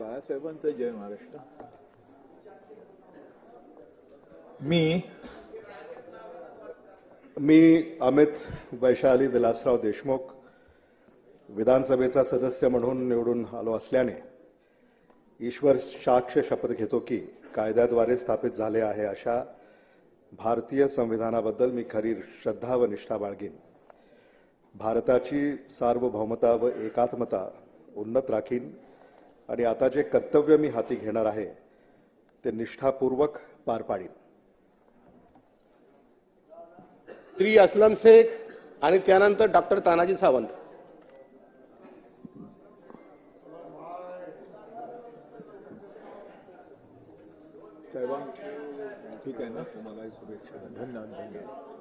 साहेबांचं जय महाराष्ट्र. मी मी अमित वैशाली विलासराव देशमुख विधानसभेचा सदस्य म्हणून निवडून आलो असल्याने ईश्वर साक्ष शपथ घेतो की कायद्याद्वारे स्थापित झाले आहे अशा भारतीय संविधानाबद्दल मी खरी श्रद्धा व निष्ठा बाळगीन. भारताची सार्वभौमता व एकात्मता उन्नत राखीन. आणि आता जे कर्तव्य मी हाती घेणार आहे ते निष्ठापूर्वक पार पाडीन. श्री असलम शेख आणि त्यानंतर डॉक्टर तानाजी सावंत. साहेबां ठीक आहे ना? तुम्हाला शुभेच्छा. धन्यवाद धन्यवाद.